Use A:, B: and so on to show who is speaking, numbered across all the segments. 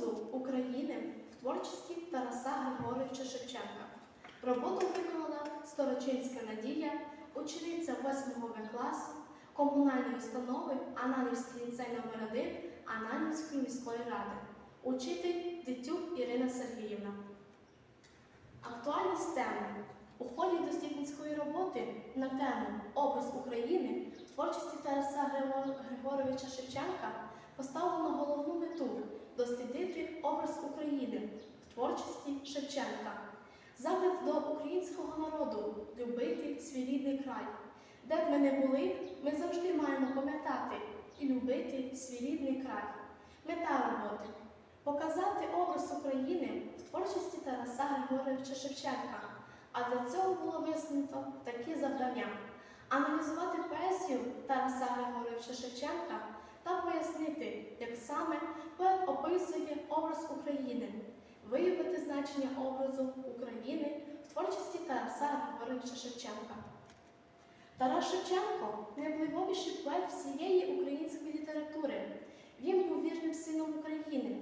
A: образу України в творчості Тараса Григоровича Шевченка. Роботу виконала Сторочинська Надія, учениця 8 В класу комунальної установи Ананівський ліцей номер 1 Ананівської міської ради, учитель Дитюк Ірина Сергіївна. Актуальність теми у ході дослідницької роботи на тему Образ України в творчості Тараса Григоровича Шевченка поставлено головну мету дослідити образ України в творчості Шевченка, заклик до українського народу любити свій рідний край. Де б ми не були, ми завжди маємо пам'ятати і любити свій рідний край. Мета роботи показати образ України в творчості Тараса Григоровича Шевченка. А для цього було висунуто такі завдання: аналізувати поезію Тараса Григоровича Шевченка та пояснити, як саме поет описує образ України, виявити значення образу України в творчості Тараса Григоровича Шевченка. Тарас Шевченко найвпливовіший поет всієї української літератури. Він був вірним сином України.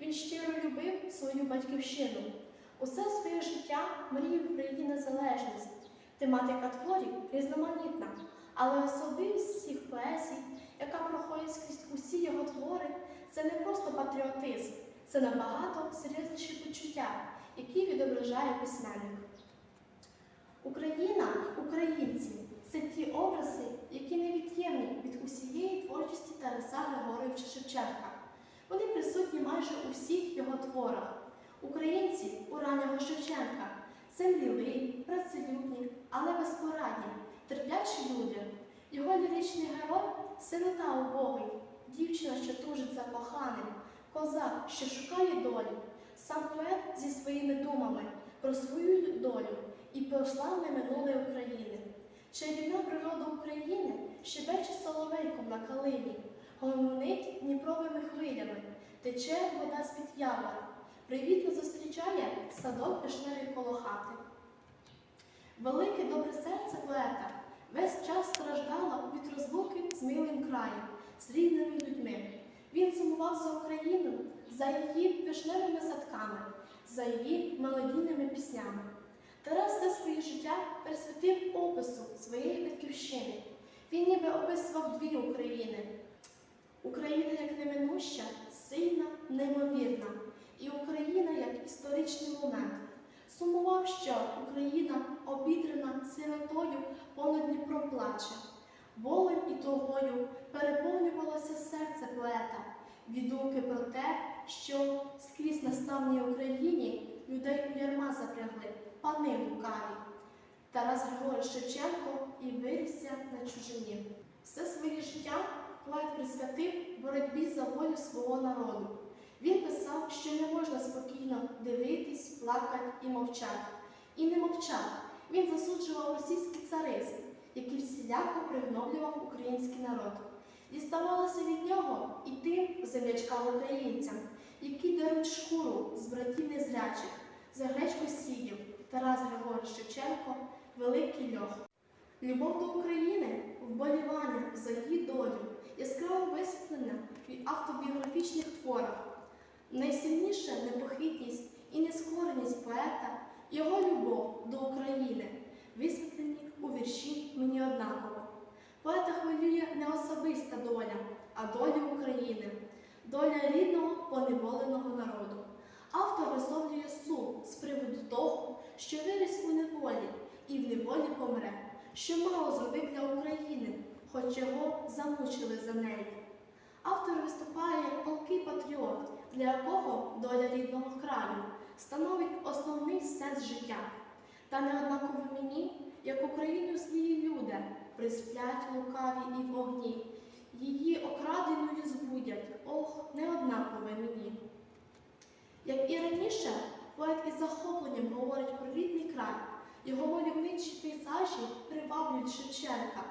A: Він щиро любив свою батьківщину. Усе своє життя мріяв про її незалежність. Тематика творів різноманітна, але особливість всіх поезій, яка проходить скрізь усі його твори, це не просто патріотизм, це набагато серйозніші почуття, які відображає письменник. Україна, українці це ті образи, які невід'ємні від усієї творчості Тараса Григоровича Шевченка. Вони присутні майже у всіх його творах. Українці у раннього Шевченка це мліві, працелюбні, але безпорадні, терплячі люди. Його ліричний герой сирота убогий, дівчина, що тужить за коханим, козак, що шукає долю, сам поет зі своїми думами про свою долю і про славне минуле України. Чарівна природа України щебече соловейком на калині, гомонить дніпровими хвилями, тече вода з-під явора, привітно зустрічає садок вишневий коло хати. Велике добре серце поета весь час страждало від розлуки з милим краєм, з рідними людьми. Він сумував за Україну, за її вишневими садками, за її мелодійними піснями. Тарас все своє життя присвятив опису своєї батьківщини. Він ніби описував дві України. Україна як неминуща, сильна, неймовірна, і Україна як історичний момент. Сумував, що Україна, обідрана сиротою, понад Дніпро плаче. Болем і тугою переповнювалося серце поета від про те, що скрізь на славній Україні людей у ярма запрягли, пани лукаві. Тарас Григорович Шевченко і вирісся на чужині. Все своє життя поет присвятив боротьбі за волю свого народу. Він писав, що не можна спокійно дивитись, плакати і мовчати. І не мовчав. Він засуджував російський царизм, який всіляко пригноблював український народ. Діставалося від нього і тим землячкам українцям, які даруть шкуру з братів незрячих, за гречку сіїв Тарас Григорович Шевченко, Великий Льох. Любов до України, вболівання за її долю, яскраво висвітлена в автобіографічних творах. Найсильніша непохитність і нескореність поета, його любов до України, висвітлені у вірші мені однаково. Поета хвилює не особиста доля, а доля України, доля рідного поневоленого народу. Автор висловлює сум з приводу того, що виріс у неволі і в неволі помре, що мало зробив для України, хоч його замучили за неї. Автор виступає як палкий патріот, для якого доля рідного краю становить основний сенс життя. Та неоднаково мені, як Україну злії люди, присплять лукаві і в огні. Її окраденою збудять, ох, неоднакове мені. Як і раніше, поет із захопленням говорить про рідний край. Його мальовничі пейзажі приваблюють Шевченка,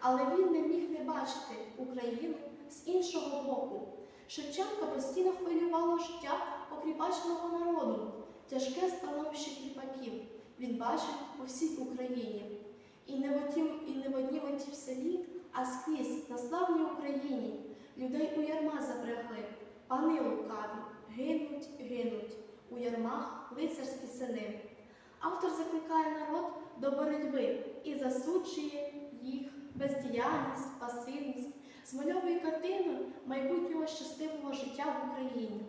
A: але він не міг не бачити Україну з іншого боку. Шевченка постійно хвилювало життя окріпаченого народу, тяжке становище кріпаків. Він бачив по всій Україні. І не в однім, і не в однім оті в селі, а скрізь на славній Україні людей у ярма запрягли, пани лукаві, гинуть, гинуть у ярмах лицарські сини. Автор закликає народ до боротьби і засуджує їх бездіяльність, пасивність, змальовує картину майбутнього щасливого життя в Україні.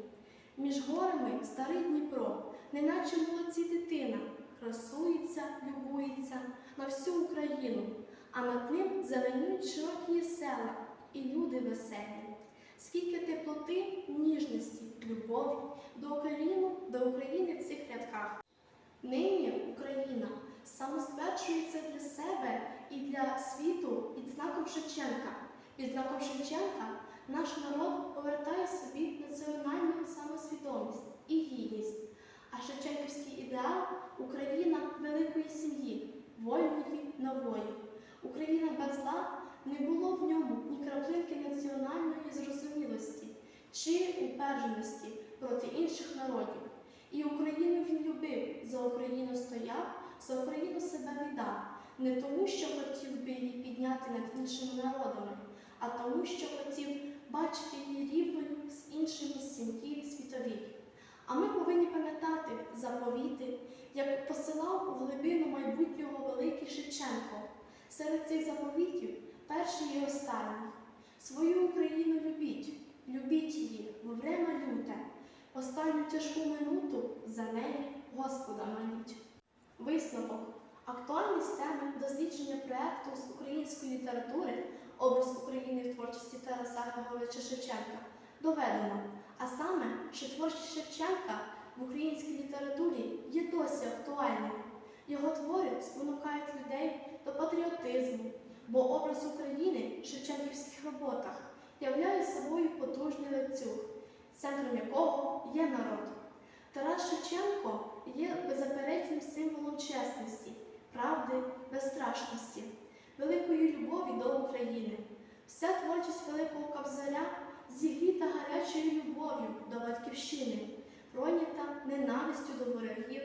A: Між горами старий Дніпро, неначе молодці дитина, красується, любується на всю Україну, а над ним зеленіють широкі села і люди веселі. Скільки теплоти, ніжності, любові до України, до України в цих рядках. Нині Україна самостверджується для себе і для світу під знаком Шевченка. Під знаком Шевченка наш народ повертає собі національну самосвідомість і гідність. А Шевченківський ідеал Україна великої сім'ї, нової. Україна без зла не було в ньому ні краплинки національної зрозумілості чи упередженості проти інших народів. І Україну він любив, за Україну стояв, за Україну себе віддав, не тому, що хотів би її підняти над іншими народами, а тому, що хотів бачити її рівною з іншими сім'ї. А ми повинні пам'ятати заповіти, як посилав у глибину майбутнього великий Шевченко. Серед цих заповітів перший і останній. Свою Україну любіть, любіть її, в время люте. Останню тяжку минуту за неї Господа моліть. Висновок. Актуальність теми дослідження проєкту з української літератури образ України в творчості Тараса Григоровича Шевченка доведено, а саме, що творчість Шевченка в українській літературі є досі актуальним. Його твори спонукають людей до патріотизму, бо образ України в шевченківських роботах являє собою потужний ланцюг, центром якого є народ. Тарас Шевченко є беззаперечним символом чесності, правди, безстрашності, великої любові до України. Вся творчість Великого Кобзаря зігріта гарячою любов'ю до батьківщини, пройнята ненавистю до ворогів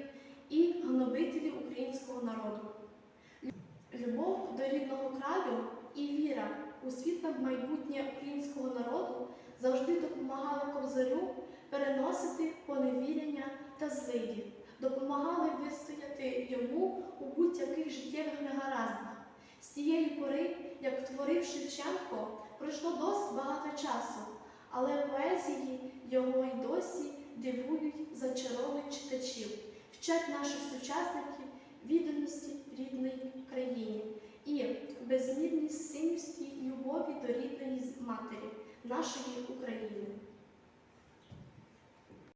A: і гнобителів українського народу. Любов до рідного краю і віра у світле майбутнє українського народу завжди допомагали Кобзарю переносити поневірення та злидів, допомагали вистояти йому у будь-яких життєвих негараздах. З тієї пори, як творив Шевченко, пройшло досить багато часу, але поезії його й досі дивують, зачаровують читачів, вчать наших сучасників відданості рідної країні і безмірність синівській любові до рідної матері, нашої України.